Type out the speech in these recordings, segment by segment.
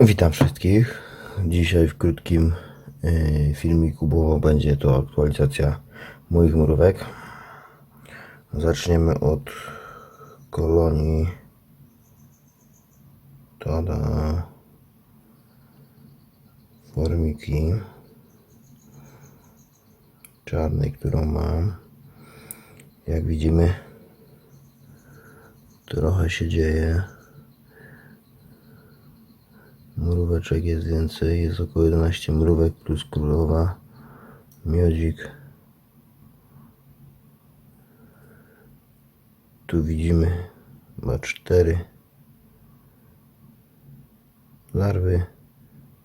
Witam wszystkich. Dzisiaj w krótkim y, filmiku, bo będzie to aktualizacja moich mrówek. Zaczniemy od kolonii. Tada. Formiki czarnej, którą mam. Jak widzimy, trochę się dzieje. Mróweczek jest więcej, jest około 11 mrówek plus królowa, miodzik. Tu widzimy chyba 4 larwy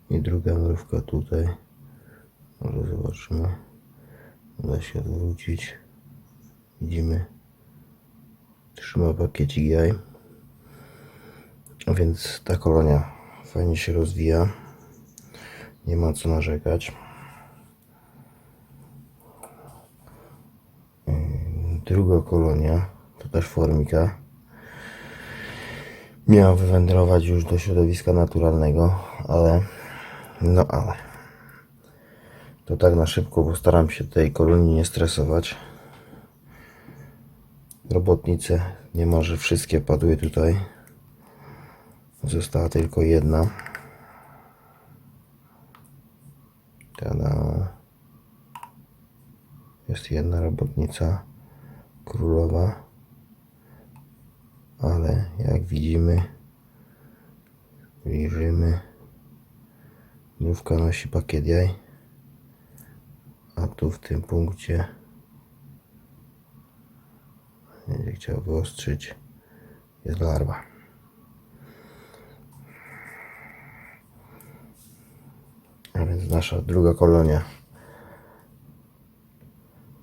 i druga mrówka tutaj. Może zobaczymy. Uda się odwrócić. Widzimy. Trzyma pakiecik jaj. A więc ta kolonia fajnie się rozwija. Nie ma co narzekać. Ym, Druga kolonia to też formika. Miała wywędrować już do środowiska naturalnego, ale no ale to tak na szybko, bo staram się tej kolonii nie stresować. Robotnice niemalże wszystkie padły tutaj. Została tylko jedna. Tada. Jest jedna robotnica królowa. Ale jak widzimy, bliżymy. Mrówka nosi pakiet jaj. A tu w tym punkcie będzie chciał wyostrzyć jest larwa. A więc nasza druga kolonia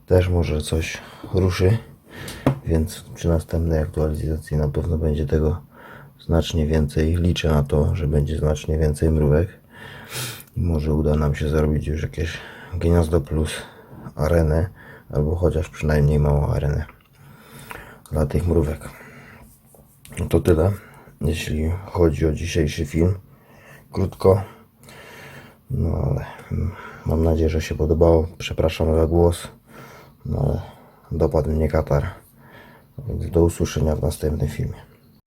też może coś ruszy, więc przy następnej aktualizacji na pewno będzie tego znacznie więcej. Liczę na to, że będzie znacznie więcej mrówek i może uda nam się zrobić już jakieś gniazdo plus arenę, albo chociaż przynajmniej małą arenę dla tych mrówek. No to tyle, jeśli chodzi o dzisiejszy film. Krótko, no ale mam nadzieję, że się podobało. Przepraszam za głos, no ale dopadł mnie katar. Więc do usłyszenia w następnym filmie.